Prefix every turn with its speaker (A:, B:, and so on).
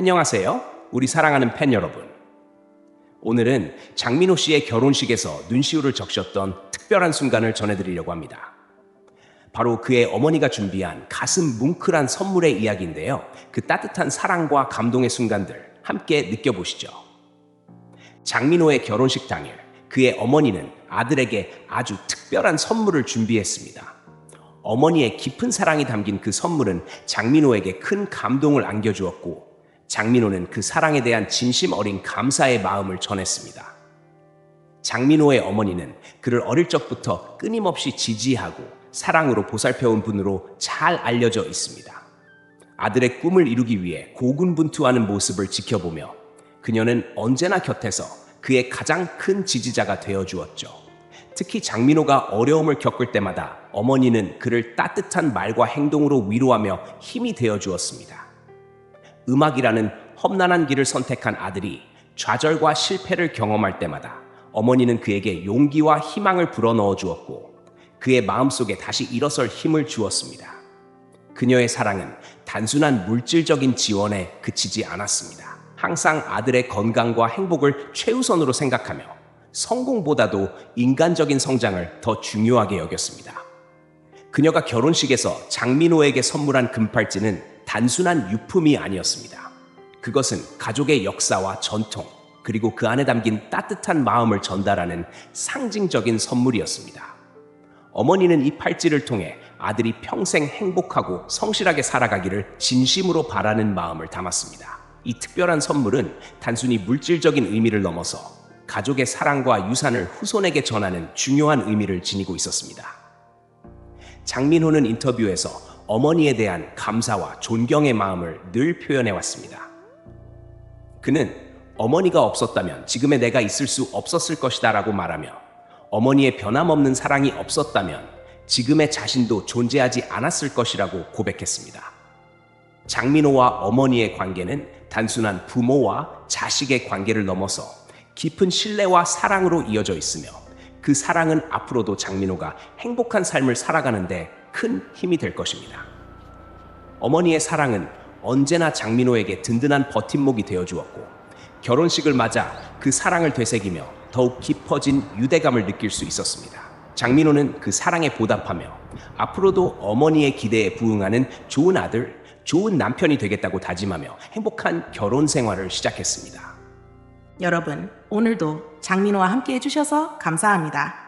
A: 안녕하세요. 우리 사랑하는 팬 여러분. 오늘은 장민호 씨의 결혼식에서 눈시울을 적셨던 특별한 순간을 전해드리려고 합니다. 바로 그의 어머니가 준비한 가슴 뭉클한 선물의 이야기인데요. 그 따뜻한 사랑과 감동의 순간들 함께 느껴보시죠. 장민호의 결혼식 당일 그의 어머니는 아들에게 아주 특별한 선물을 준비했습니다. 어머니의 깊은 사랑이 담긴 그 선물은 장민호에게 큰 감동을 안겨주었고 장민호는 그 사랑에 대한 진심 어린 감사의 마음을 전했습니다. 장민호의 어머니는 그를 어릴 적부터 끊임없이 지지하고 사랑으로 보살펴온 분으로 잘 알려져 있습니다. 아들의 꿈을 이루기 위해 고군분투하는 모습을 지켜보며 그녀는 언제나 곁에서 그의 가장 큰 지지자가 되어 주었죠. 특히 장민호가 어려움을 겪을 때마다 어머니는 그를 따뜻한 말과 행동으로 위로하며 힘이 되어 주었습니다. 음악이라는 험난한 길을 선택한 아들이 좌절과 실패를 경험할 때마다 어머니는 그에게 용기와 희망을 불어넣어 주었고 그의 마음속에 다시 일어설 힘을 주었습니다. 그녀의 사랑은 단순한 물질적인 지원에 그치지 않았습니다. 항상 아들의 건강과 행복을 최우선으로 생각하며 성공보다도 인간적인 성장을 더 중요하게 여겼습니다. 그녀가 결혼식에서 장민호에게 선물한 금팔찌는 단순한 유품이 아니었습니다. 그것은 가족의 역사와 전통, 그리고 그 안에 담긴 따뜻한 마음을 전달하는 상징적인 선물이었습니다. 어머니는 이 팔찌를 통해 아들이 평생 행복하고 성실하게 살아가기를 진심으로 바라는 마음을 담았습니다. 이 특별한 선물은 단순히 물질적인 의미를 넘어서 가족의 사랑과 유산을 후손에게 전하는 중요한 의미를 지니고 있었습니다. 장민호는 인터뷰에서 어머니에 대한 감사와 존경의 마음을 늘 표현해 왔습니다. 그는 어머니가 없었다면 지금의 내가 있을 수 없었을 것이다 라고 말하며 어머니의 변함없는 사랑이 없었다면 지금의 자신도 존재하지 않았을 것이라고 고백했습니다. 장민호와 어머니의 관계는 단순한 부모와 자식의 관계를 넘어서 깊은 신뢰와 사랑으로 이어져 있으며 그 사랑은 앞으로도 장민호가 행복한 삶을 살아가는데 큰 힘이 될 것입니다. 어머니의 사랑은 언제나 장민호에게 든든한 버팀목이 되어 주었고 결혼식을 맞아 그 사랑을 되새기며 더욱 깊어진 유대감을 느낄 수 있었습니다. 장민호는 그 사랑에 보답하며 앞으로도 어머니의 기대에 부응하는 좋은 아들, 좋은 남편이 되겠다고 다짐하며 행복한 결혼 생활을 시작했습니다.
B: 여러분, 오늘도 장민호와 함께 해주셔서 감사합니다.